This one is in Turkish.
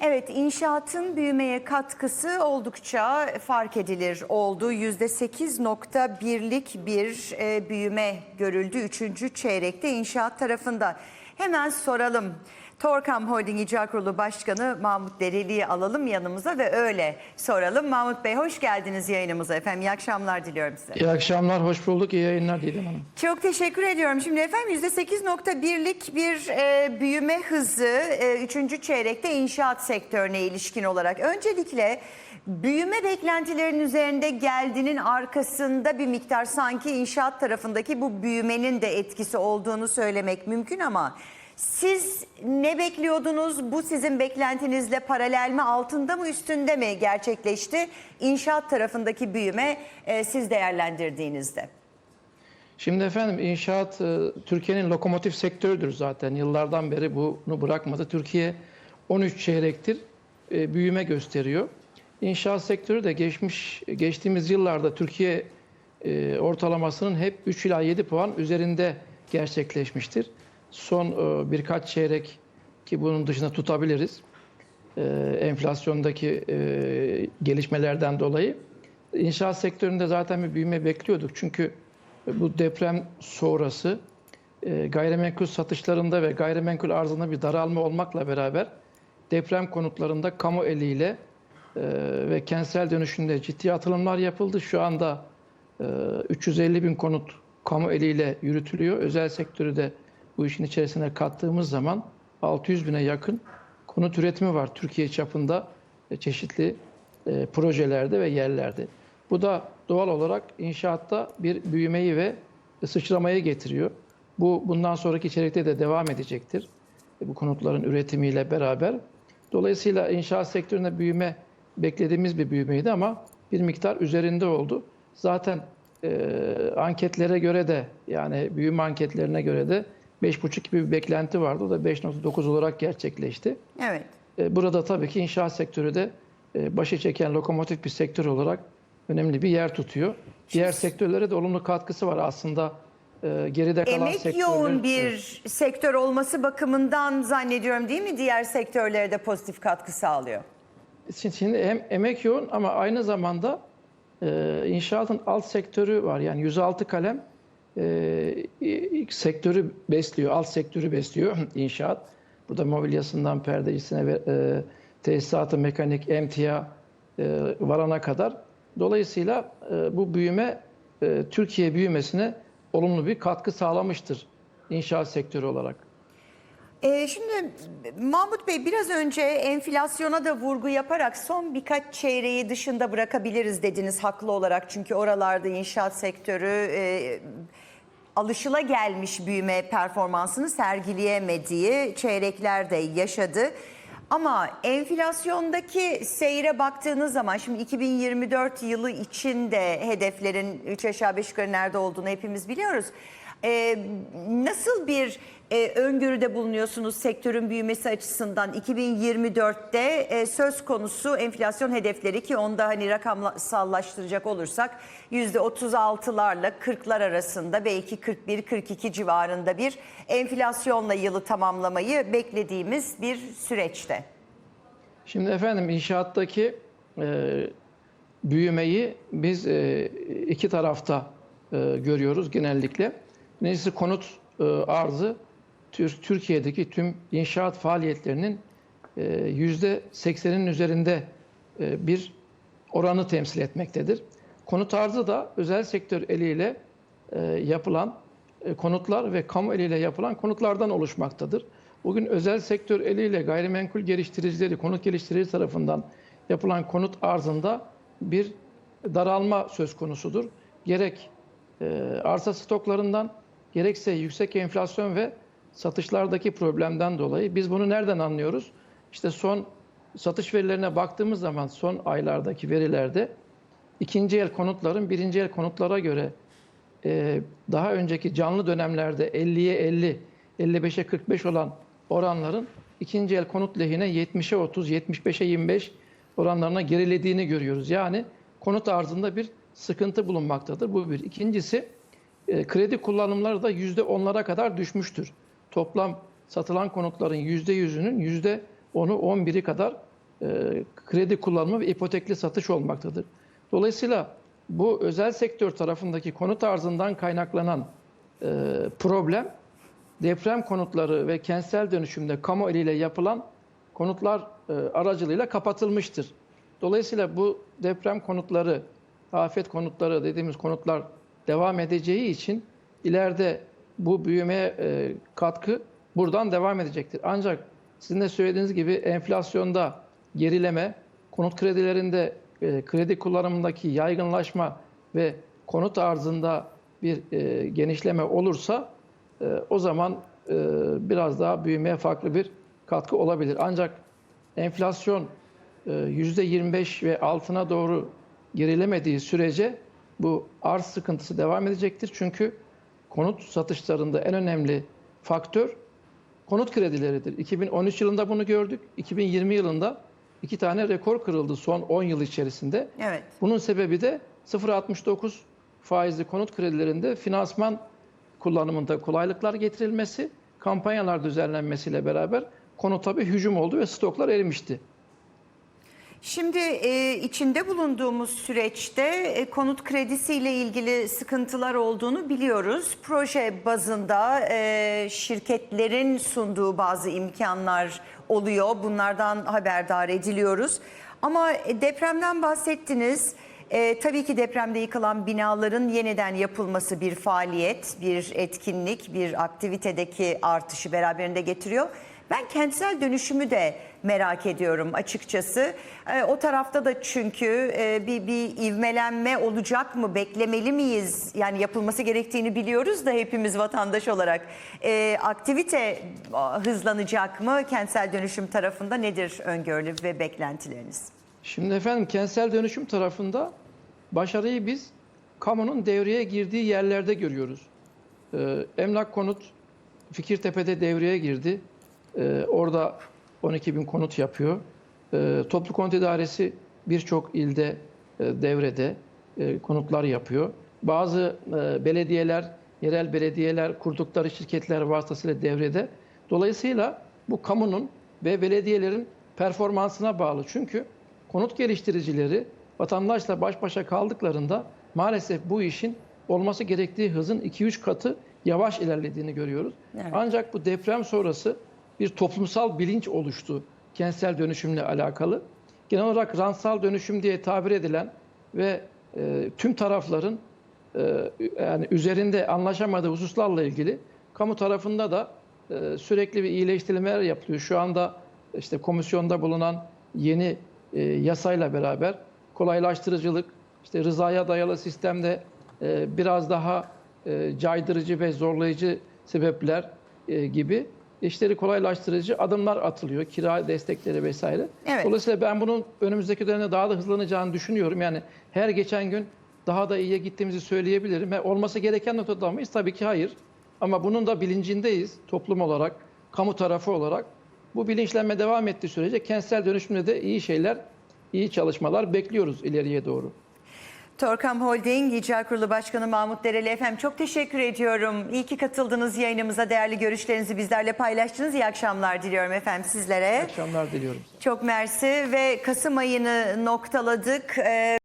Evet, inşaatın büyümeye katkısı oldukça fark edilir oldu. %8.1'lik bir e, büyüme görüldü 3. çeyrekte inşaat tarafında. Hemen soralım. Torkam Holding İcra Kurulu Başkanı Mahmut Dereli'yi alalım yanımıza ve öyle soralım. Mahmut Bey hoş geldiniz yayınımıza efendim. İyi akşamlar diliyorum size. İyi akşamlar, hoş bulduk. İyi yayınlar Didem Hanım. Çok teşekkür ediyorum. Şimdi efendim %8.1'lik bir e, büyüme hızı e, 3. çeyrekte inşaat sektörüne ilişkin olarak. Öncelikle büyüme beklentilerinin üzerinde geldiğinin arkasında bir miktar sanki inşaat tarafındaki bu büyümenin de etkisi olduğunu söylemek mümkün ama siz ne bekliyordunuz? Bu sizin beklentinizle paralel mi, altında mı, üstünde mi gerçekleşti? İnşaat tarafındaki büyüme e, siz değerlendirdiğinizde. Şimdi efendim inşaat e, Türkiye'nin lokomotif sektörüdür zaten. Yıllardan beri bunu bırakmadı. Türkiye 13 çeyrektir e, büyüme gösteriyor. İnşaat sektörü de geçmiş geçtiğimiz yıllarda Türkiye e, ortalamasının hep 3 ila 7 puan üzerinde gerçekleşmiştir. Son e, birkaç çeyrek ki bunun dışında tutabiliriz. E, enflasyondaki e, gelişmelerden dolayı. İnşaat sektöründe zaten bir büyüme bekliyorduk. Çünkü bu deprem sonrası gayrimenkul satışlarında ve gayrimenkul arzında bir daralma olmakla beraber deprem konutlarında kamu eliyle ve kentsel dönüşümde ciddi atılımlar yapıldı. Şu anda e, 350 bin konut kamu eliyle yürütülüyor. Özel sektörü de bu işin içerisine kattığımız zaman 600 bine yakın konut üretimi var Türkiye çapında e, çeşitli e, projelerde ve yerlerde. Bu da doğal olarak inşaatta bir büyümeyi ve sıçramayı getiriyor. Bu bundan sonraki içerikte de devam edecektir. E, Bu konutların üretimiyle beraber. Dolayısıyla inşaat sektöründe büyüme beklediğimiz bir büyümeydi ama bir miktar üzerinde oldu. Zaten e, anketlere göre de yani büyüme anketlerine göre de 5,5 gibi bir beklenti vardı. O da 5,9 olarak gerçekleşti. Evet. E, Burada tabii ki inşaat sektörü de e, başı çeken lokomotif bir sektör olarak önemli bir yer tutuyor. Diğer sektörlere de olumlu katkısı var aslında. e, Geride kalan Emek sektörler- yoğun bir sektör olması bakımından zannediyorum değil mi diğer sektörlere de pozitif katkı sağlıyor? Şimdi- Şimdi hem emek yoğun ama aynı zamanda e, inşaatın alt sektörü var. Yani 106 kalem e, ilk sektörü besliyor, alt sektörü besliyor inşaat. Burada mobilyasından perdecisine ve e, tesisatı, mekanik, emtia e, varana kadar. Dolayısıyla e, bu büyüme Türkiye büyümesine olumlu bir katkı sağlamıştır inşaat sektörü olarak. Ee, şimdi Mahmut Bey biraz önce enflasyona da vurgu yaparak son birkaç çeyreği dışında bırakabiliriz dediniz haklı olarak. Çünkü oralarda inşaat sektörü e, alışıla gelmiş büyüme performansını sergileyemediği çeyrekler de yaşadı. Ama enflasyondaki seyre baktığınız zaman şimdi 2024 yılı için de hedeflerin 3 aşağı 5 yukarı nerede olduğunu hepimiz biliyoruz. Ee, nasıl bir e, öngörüde bulunuyorsunuz sektörün büyümesi açısından 2024'te e, söz konusu enflasyon hedefleri ki onda hani rakamsallaştıracak olursak %36'larla 40'lar arasında belki 41-42 civarında bir enflasyonla yılı tamamlamayı beklediğimiz bir süreçte. Şimdi efendim inşaattaki e, büyümeyi biz e, iki tarafta e, görüyoruz genellikle. Birincisi konut e, arzı Tür- Türkiye'deki tüm inşaat faaliyetlerinin e, yüzde 80'in üzerinde e, bir oranı temsil etmektedir. Konut arzı da özel sektör eliyle e, yapılan konutlar ve kamu eliyle yapılan konutlardan oluşmaktadır. Bugün özel sektör eliyle gayrimenkul geliştiricileri, konut geliştirici tarafından yapılan konut arzında bir daralma söz konusudur. Gerek arsa stoklarından gerekse yüksek enflasyon ve satışlardaki problemden dolayı biz bunu nereden anlıyoruz? İşte son satış verilerine baktığımız zaman son aylardaki verilerde ikinci el konutların birinci el konutlara göre e, daha önceki canlı dönemlerde 50'ye 50, 55'e 45 olan oranların ikinci el konut lehine 70'e 30, 75'e 25 oranlarına gerilediğini görüyoruz. Yani konut arzında bir sıkıntı bulunmaktadır. Bu bir. İkincisi kredi kullanımları da %10'lara kadar düşmüştür. Toplam satılan konutların %100'ünün %10'u 11'i kadar e, kredi kullanımı ve ipotekli satış olmaktadır. Dolayısıyla bu özel sektör tarafındaki konut arzından kaynaklanan e, problem deprem konutları ve kentsel dönüşümde kamu eliyle yapılan konutlar e, aracılığıyla kapatılmıştır. Dolayısıyla bu deprem konutları, afet konutları dediğimiz konutlar devam edeceği için ileride bu büyümeye e, katkı buradan devam edecektir. Ancak sizin de söylediğiniz gibi enflasyonda gerileme, konut kredilerinde e, kredi kullanımındaki yaygınlaşma ve konut arzında bir e, genişleme olursa e, o zaman e, biraz daha büyümeye farklı bir katkı olabilir. Ancak enflasyon e, %25 ve altına doğru gerilemediği sürece bu arz sıkıntısı devam edecektir. Çünkü konut satışlarında en önemli faktör konut kredileridir. 2013 yılında bunu gördük. 2020 yılında iki tane rekor kırıldı son 10 yıl içerisinde. Evet. Bunun sebebi de 0.69 faizli konut kredilerinde finansman kullanımında kolaylıklar getirilmesi, kampanyalar düzenlenmesiyle beraber konuta bir hücum oldu ve stoklar erimişti. Şimdi e, içinde bulunduğumuz süreçte e, konut kredisiyle ilgili sıkıntılar olduğunu biliyoruz. Proje bazında e, şirketlerin sunduğu bazı imkanlar oluyor. Bunlardan haberdar ediliyoruz. Ama e, depremden bahsettiniz. E, tabii ki depremde yıkılan binaların yeniden yapılması bir faaliyet, bir etkinlik, bir aktivitedeki artışı beraberinde getiriyor. Ben kentsel dönüşümü de merak ediyorum açıkçası. E, o tarafta da çünkü e, bir, bir ivmelenme olacak mı, beklemeli miyiz? Yani yapılması gerektiğini biliyoruz da hepimiz vatandaş olarak. E, aktivite a, hızlanacak mı? Kentsel dönüşüm tarafında nedir öngörülü ve beklentileriniz? Şimdi efendim kentsel dönüşüm tarafında başarıyı biz kamunun devreye girdiği yerlerde görüyoruz. Ee, Emlak Konut Fikirtepe'de devreye girdi. Ee, orada 12 bin konut yapıyor. Ee, Toplu Konut İdaresi birçok ilde e, devrede e, konutlar yapıyor. Bazı e, belediyeler, yerel belediyeler kurdukları şirketler vasıtasıyla devrede. Dolayısıyla bu kamunun ve belediyelerin performansına bağlı. Çünkü konut geliştiricileri vatandaşla baş başa kaldıklarında maalesef bu işin olması gerektiği hızın 2-3 katı yavaş ilerlediğini görüyoruz. Evet. Ancak bu deprem sonrası bir toplumsal bilinç oluştu kentsel dönüşümle alakalı. Genel olarak rantsal dönüşüm diye tabir edilen ve e, tüm tarafların e, yani üzerinde anlaşamadığı hususlarla ilgili kamu tarafında da e, sürekli bir iyileştirmeler yapılıyor. Şu anda işte komisyonda bulunan yeni e, yasayla beraber kolaylaştırıcılık, işte rızaya dayalı sistemde e, biraz daha e, caydırıcı ve zorlayıcı sebepler e, gibi işleri kolaylaştırıcı adımlar atılıyor. Kira destekleri vesaire. Evet. Dolayısıyla ben bunun önümüzdeki dönemde daha da hızlanacağını düşünüyorum. Yani her geçen gün daha da iyiye gittiğimizi söyleyebilirim. Ve olması gereken noktada mıyız? Tabii ki hayır. Ama bunun da bilincindeyiz toplum olarak, kamu tarafı olarak. Bu bilinçlenme devam ettiği sürece kentsel dönüşümde de iyi şeyler, iyi çalışmalar bekliyoruz ileriye doğru. Torkam Holding İcra Kurulu Başkanı Mahmut Dereli efendim çok teşekkür ediyorum. İyi ki katıldınız yayınımıza. Değerli görüşlerinizi bizlerle paylaştınız. İyi akşamlar diliyorum efendim sizlere. İyi akşamlar diliyorum. Çok mersi ve Kasım ayını noktaladık. Ee,